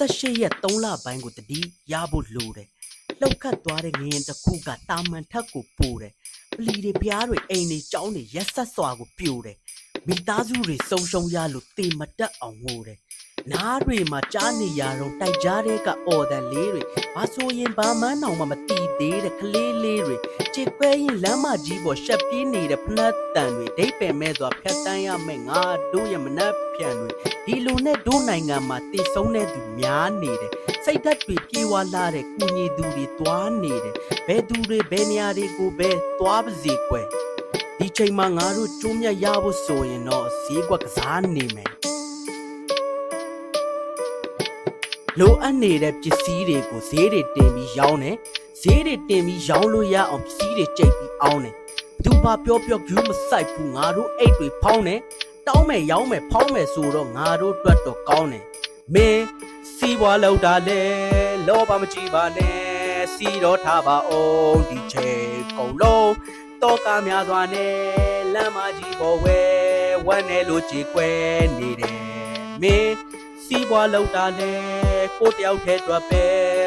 28ရက်3လပိုင်းကိုတတိရဖို့လိုတယ်လှုပ်ခတ်သွားတဲ့ငရင်တစ်ခုကတာမန်ထက်ကိုပိုတယ်ပလီတွေဖျားတွေအိမ်တွေကြောင်းတွေရက်ဆက်စွာကိုပြိုတယ်မိသားစုတွေစုံရှုံရလို့တေမတက်အောင်ငိုတယ် နားတွေမှာကြားနေရတော့တိုက်ကြားတဲ့ကအော်တန်လေးတွေဘာဆိုရင်ဘာမှန်းအောင်မှမတီးသေးတဲ့ကလေးလေးတွေချစ်ခွဲရင်လမ်းမကြီးပေါ်ရှက်ပြေးနေတဲ့ဖနက်တန်တွေဒိတ်ပယ်မဲ့စွာဖျက်တမ်းရမယ်ငါတို့ရဲ့မနှက်ဖြန်တွေဒီလိုနဲ့ဒိုးနိုင်ငံမှာတည်ဆုံးတဲ့သူများနေတယ်စိတ်ဓာတ်တွေပြေဝလာတဲ့ကုညီသူတွေတွားနေတယ်ဘယ်သူတွေဘယ်နေရာတွေကိုပဲတွားပါစေကွယ်ဒီချိန်မှာငါတို့ကျိုးမြတ်ရဖို့ဆိုရင်တော့ဈေးကွက်ကစားနေမယ် လိုအပ်နေတဲ့ပစ္စည်းတွေကိုဈေးတွေတင်ပြီးရောင်းတယ်ဈေးတွေတင်ပြီးရောင်းလို့ရအောင်ပစ္စည်းတွေကြိတ်ပြီးအောင်းတယ်ဘသူဘာပြောပြော view မဆိုင်ဘူးငါတို့အိတ်တွေဖောင်းတယ်တောင်းမယ်ရောင်းမယ်ဖောင်းမယ်ဆိုတော့ငါတို့အတွက်တော့ကောင်းတယ်မင်းစီးပွားလောက်တာလေလောဘမကြည့်ပါနဲ့စီတော့ထားပါအောင်ဒီချိန်ကုန်လုံးတော့ကားများစွာနဲ့လမ်းမကြီးပေါ်ဝဲဝမ်းနဲ့လို့ကြည်ကွယ်နေတယ်မင်း စီးပွားလောက်တာလေကိုတယောက်တည်းအတွက်ပဲ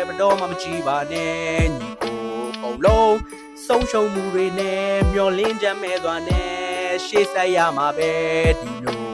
မတော့မှမကြည့်ပါနဲ့ညီကိုကုန်လုံးဆုံးရှုံးမှုတွေနဲ့မျောလင်းချက်မဲ့စွာနဲ့ရှေ့ဆက်ရမှာပဲဒီလို